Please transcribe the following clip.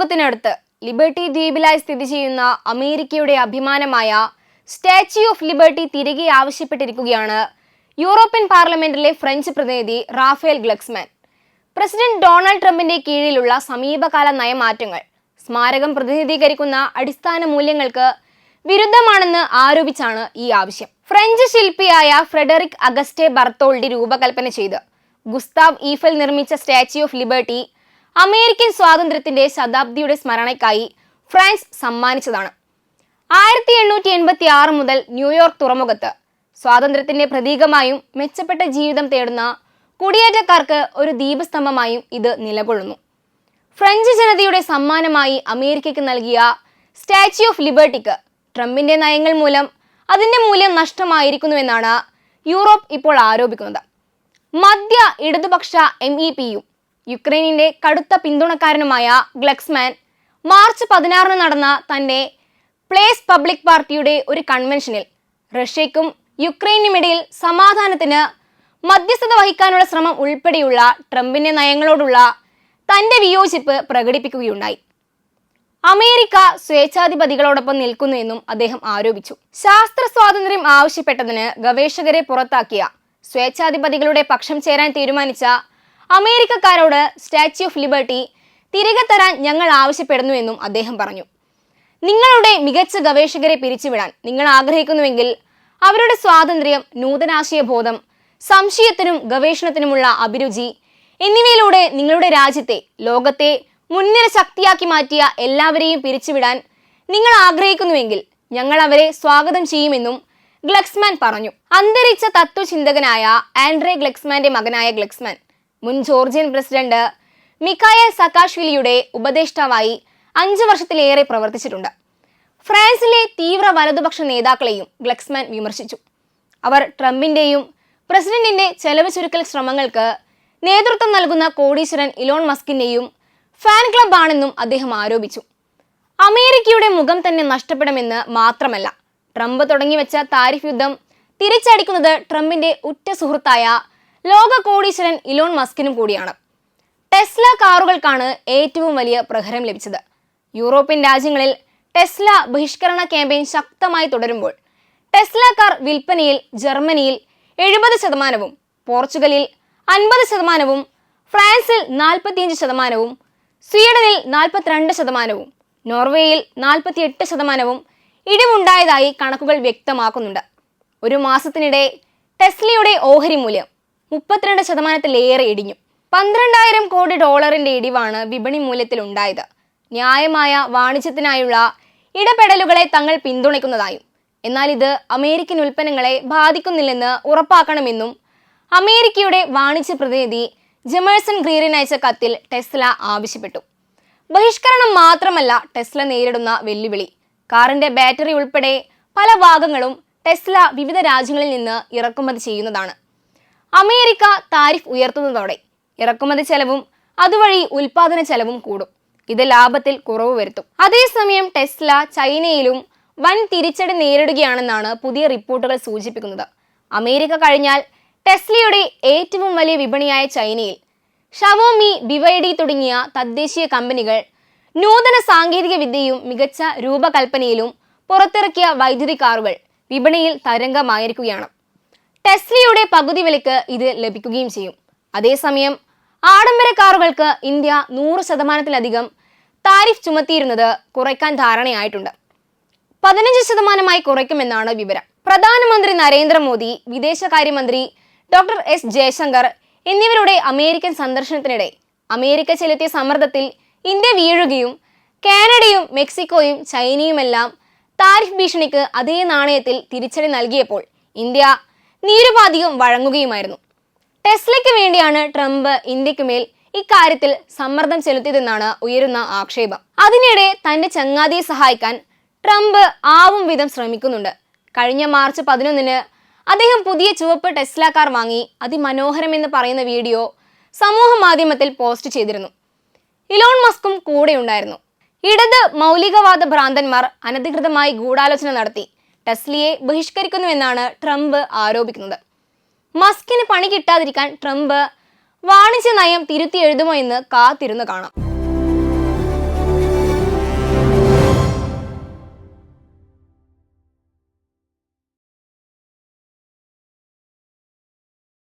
തുറമുഖത്തിനടുത്ത് liberty ദ്വീപിലായി സ്ഥിതി ചെയ്യുന്ന അമേരിക്കയുടെ അഭിമാനമായ സ്റ്റാച്യു ഓഫ് ലിബർട്ടി തിരികെ ആവശ്യപ്പെട്ടിരിക്കുകയാണ് യൂറോപ്യൻ പാർലമെന്റിലെ ഫ്രഞ്ച് പ്രതിനിധി റാഫേൽ ഗ്ലക്സ്മാൻ. പ്രസിഡന്റ് ഡൊണാൾഡ് ട്രംപിന്റെ കീഴിലുള്ള സമീപകാല നയമാറ്റങ്ങൾ സ്മാരകം പ്രതിനിധീകരിക്കുന്ന അടിസ്ഥാന മൂല്യങ്ങൾക്ക് വിരുദ്ധമാണെന്ന് ആരോപിച്ചാണ് ഈ ആവശ്യം. ഫ്രഞ്ച് ശില്പിയായ ഫ്രെഡറിക് അഗസ്റ്റെ ബർത്തോൾഡി രൂപകൽപ്പന ചെയ്ത് ഗുസ്താവ് ഈഫൽ നിർമ്മിച്ച സ്റ്റാച്യു ഓഫ് ലിബർട്ടി അമേരിക്കൻ സ്വാതന്ത്ര്യത്തിന്റെ ശതാബ്ദിയുടെ സ്മരണയ്ക്കായി ഫ്രാൻസ് സമ്മാനിച്ചതാണ്. ആയിരത്തി എണ്ണൂറ്റി എൺപത്തി ആറ് മുതൽ ന്യൂയോർക്ക് തുറമുഖത്ത് സ്വാതന്ത്ര്യത്തിന്റെ പ്രതീകമായും മെച്ചപ്പെട്ട ജീവിതം തേടുന്ന കുടിയേറ്റക്കാർക്ക് ഒരു ദീപസ്തംഭമായും ഇത് നിലകൊള്ളുന്നു. ഫ്രഞ്ച് ജനതയുടെ സമ്മാനമായി അമേരിക്കയ്ക്ക് നൽകിയ സ്റ്റാച്യു ഓഫ് ലിബർട്ടിക്ക് ട്രംപിന്റെ നയങ്ങൾ മൂലം അതിന്റെ മൂല്യം നഷ്ടമായിരിക്കുന്നുവെന്നാണ് യൂറോപ്പ് ഇപ്പോൾ ആരോപിക്കുന്നത്. മധ്യ ഇടതുപക്ഷ എം ഇ പിയും യുക്രൈനിന്റെ കടുത്ത പിന്തുണക്കാരനുമായ ഗ്ലക്സ്മാൻ മാർച്ച് പതിനാറിന് നടന്ന തന്റെ പ്ലേസ് പബ്ലിക് പാർട്ടിയുടെ ഒരു കൺവെൻഷനിൽ റഷ്യയ്ക്കും യുക്രൈനുമിടയിൽ സമാധാനത്തിന് മധ്യസ്ഥത വഹിക്കാനുള്ള ശ്രമം ഉൾപ്പെടെയുള്ള ട്രംപിന്റെ നയങ്ങളോടുള്ള തന്റെ വിയോജിപ്പ് പ്രകടിപ്പിക്കുകയുണ്ടായി. അമേരിക്ക സ്വേച്ഛാധിപതികളോടൊപ്പം നിൽക്കുന്നു എന്നും അദ്ദേഹം ആരോപിച്ചു. ശാസ്ത്ര സ്വാതന്ത്ര്യം ആവശ്യപ്പെട്ടതിന് ഗവേഷകരെ പുറത്താക്കിയ സ്വേച്ഛാധിപതികളുടെ പക്ഷം ചേരാൻ തീരുമാനിച്ച അമേരിക്കക്കാരോട് സ്റ്റാച്യു ഓഫ് ലിബർട്ടി തിരികെ തരാൻ ഞങ്ങൾ ആവശ്യപ്പെടുന്നു എന്നും അദ്ദേഹം പറഞ്ഞു. നിങ്ങളുടെ മികച്ച ഗവേഷകരെ പിരിച്ചുവിടാൻ നിങ്ങൾ ആഗ്രഹിക്കുന്നുവെങ്കിൽ അവരുടെ സ്വാതന്ത്ര്യം നൂതനാശയ ബോധം സംശയത്തിനും ഗവേഷണത്തിനുമുള്ള അഭിരുചി എന്നിവയിലൂടെ നിങ്ങളുടെ രാജ്യത്തെ ലോകത്തെ മുൻനിര ശക്തിയാക്കി മാറ്റിയ എല്ലാവരെയും പിരിച്ചുവിടാൻ നിങ്ങൾ ആഗ്രഹിക്കുന്നുവെങ്കിൽ ഞങ്ങൾ അവരെ സ്വാഗതം ചെയ്യുമെന്നും ഗ്ലക്സ്മാൻ പറഞ്ഞു. അന്തരിച്ച തത്വചിന്തകനായ ആൻഡ്രേ ഗ്ലക്സ്മാന്റെ മകനായ ഗ്ലക്സ്മാൻ മുൻ ജോർജിയൻ പ്രസിഡന്റ് മിക്കായൽ സക്കാഷ്വിലിയുടെ ഉപദേഷ്ടാവായി അഞ്ചു വർഷത്തിലേറെ പ്രവർത്തിച്ചിട്ടുണ്ട്. ഫ്രാൻസിലെ തീവ്ര വലതുപക്ഷ നേതാക്കളെയും ഗ്ലക്സ്മാൻ വിമർശിച്ചു. അവർ ട്രംപിന്റെയും പ്രസിഡന്റിന്റെ ചെലവ് ചുരുക്കൽ ശ്രമങ്ങൾക്ക് നേതൃത്വം നൽകുന്ന കോടീശ്വരൻ ഇലോൺ മസ്കിന്റെയും ഫാൻ ക്ലബ് ആണെന്നും അദ്ദേഹം ആരോപിച്ചു. അമേരിക്കയുടെ മുഖം തന്നെ നഷ്ടപ്പെടുമെന്ന് മാത്രമല്ല ട്രംപ് തുടങ്ങിവെച്ച താരിഫ് യുദ്ധം തിരിച്ചടിക്കുന്നത് ട്രംപിന്റെ ഉറ്റ സുഹൃത്തായ ലോക കോടീശ്വരൻ ഇലോൺ മസ്കിനും കൂടിയാണ്. ടെസ്ല കാറുകൾക്കാണ് ഏറ്റവും വലിയ പ്രഹരം ലഭിച്ചത്. യൂറോപ്യൻ രാജ്യങ്ങളിൽ ടെസ്ല ബഹിഷ്കരണ ക്യാമ്പയിൻ ശക്തമായി തുടരുമ്പോൾ ടെസ്ല കാർ വിൽപ്പനയിൽ ജർമ്മനിയിൽ എഴുപത് ശതമാനവും പോർച്ചുഗലിൽ അൻപത് ശതമാനവും ഫ്രാൻസിൽ നാൽപ്പത്തിയഞ്ച് ശതമാനവും സ്വീഡനിൽ നാൽപ്പത്തിരണ്ട് ശതമാനവും നോർവേയിൽ നാൽപ്പത്തിയെട്ട് ശതമാനവും ഇടിവുണ്ടായതായി കണക്കുകൾ വ്യക്തമാക്കുന്നുണ്ട്. ഒരു മാസത്തിനിടെ ടെസ്ലയുടെ ഓഹരി മൂല്യം മുപ്പത്തിരണ്ട് ശതമാനത്തിലേറെ ഇടിഞ്ഞു. പന്ത്രണ്ടായിരം കോടി ഡോളറിന്റെ ഇടിവാണ് വിപണി മൂല്യത്തിൽ ഉണ്ടായത് ന്യായമായ വാണിജ്യത്തിനായുള്ള ഇടപെടലുകളെ തങ്ങൾ പിന്തുണയ്ക്കുന്നതായും എന്നാൽ ഇത് അമേരിക്കൻ ഉൽപ്പന്നങ്ങളെ ബാധിക്കുന്നില്ലെന്ന് ഉറപ്പാക്കണമെന്നും അമേരിക്കയുടെ വാണിജ്യ പ്രതിനിധി ജെമേഴ്സൺ ഗ്രീറിന് അയച്ച കത്തിൽ ടെസ്ല ആവശ്യപ്പെട്ടു. ബഹിഷ്കരണം മാത്രമല്ല ടെസ്ല നേരിടുന്ന വെല്ലുവിളി. കാറിന്റെ ബാറ്ററി ഉൾപ്പെടെ പല ഭാഗങ്ങളും ടെസ്ല വിവിധ രാജ്യങ്ങളിൽ നിന്ന് ഇറക്കുമതി ചെയ്യുന്നതാണ്. അമേരിക്ക താരിഫ് ഉയർത്തുന്നതോടെ ഇറക്കുമതി ചെലവും അതുവഴി ഉൽപാദന ചെലവും കൂടും. ഇത് ലാഭത്തിൽ കുറവ് വരുത്തും. അതേസമയം ടെസ്ല ചൈനയിലും വൻ തിരിച്ചടി നേരിടുകയാണെന്നാണ് പുതിയ റിപ്പോർട്ടുകൾ സൂചിപ്പിക്കുന്നത്. അമേരിക്ക കഴിഞ്ഞാൽ ടെസ്ലയുടെ ഏറ്റവും വലിയ വിപണിയായ ചൈനയിൽ ഷവോമി ബിവൈഡി തുടങ്ങിയ തദ്ദേശീയ കമ്പനികൾ നൂതന സാങ്കേതിക വിദ്യയും മികച്ച രൂപകൽപ്പനയിലും പുറത്തിറക്കിയ വൈദ്യുതി കാറുകൾ വിപണിയിൽ തരംഗമായിരിക്കുകയാണ്. ടെസ്ലയുടെ പകുതി വിലയ്ക്ക് ഇത് ലഭിക്കുകയും ചെയ്യും. അതേസമയം ആഡംബര കാറുകൾക്ക് ഇന്ത്യ നൂറ് ശതമാനത്തിലധികം താരിഫ് ചുമത്തിയിരുന്നത് കുറയ്ക്കാൻ ധാരണയായിട്ടുണ്ട്. പതിനഞ്ച് ശതമാനമായി കുറയ്ക്കുമെന്നാണ് വിവരം. പ്രധാനമന്ത്രി നരേന്ദ്രമോദി വിദേശകാര്യമന്ത്രി ഡോക്ടർ എസ് ജയശങ്കർ എന്നിവരുടെ അമേരിക്കൻ സന്ദർശനത്തിനിടെ അമേരിക്ക ചെലുത്തിയ സമ്മർദ്ദത്തിൽ ഇന്ത്യ വീഴുകയും കാനഡയും മെക്സിക്കോയും ചൈനയുമെല്ലാം താരിഫ് ഭീഷണിക്ക് അതേ നാണയത്തിൽ തിരിച്ചടി നൽകിയപ്പോൾ ഇന്ത്യ നിരുപാധികം വഴങ്ങുകയുമായിരുന്നു. ടെസ്ലയ്ക്ക് വേണ്ടിയാണ് ട്രംപ് ഇന്ത്യയ്ക്ക് മേൽ ഇക്കാര്യത്തിൽ സമ്മർദ്ദം ചെലുത്തിയതെന്നാണ് ഉയരുന്ന ആക്ഷേപം. അതിനിടെ തന്റെ ചങ്ങാതിയെ സഹായിക്കാൻ ട്രംപ് ആവും വിധം ശ്രമിക്കുന്നുണ്ട്. കഴിഞ്ഞ മാർച്ച് പതിനൊന്നിന് അദ്ദേഹം പുതിയ ചുവപ്പ് ടെസ്ല കാർ വാങ്ങി അതിമനോഹരം എന്ന് പറയുന്ന വീഡിയോ സമൂഹ മാധ്യമത്തിൽ പോസ്റ്റ് ചെയ്തിരുന്നു. ഇലോൺ മസ്കും കൂടെയുണ്ടായിരുന്നു. ഇടത് മൗലികവാദ ഭ്രാന്തന്മാർ അനധികൃതമായി ഗൂഢാലോചന നടത്തി. ടെസ്ലിയെ ബഹിഷ്കരിക്കുന്നുവെന്നാണ് ട്രംപ് ആരോപിക്കുന്നത്. മസ്കിന് പണി കിട്ടാതിരിക്കാൻ ട്രംപ് വാണിജ്യ നയം തിരുത്തി എഴുതുമോ എന്ന് കാത്തിരുന്ന് കാണാം.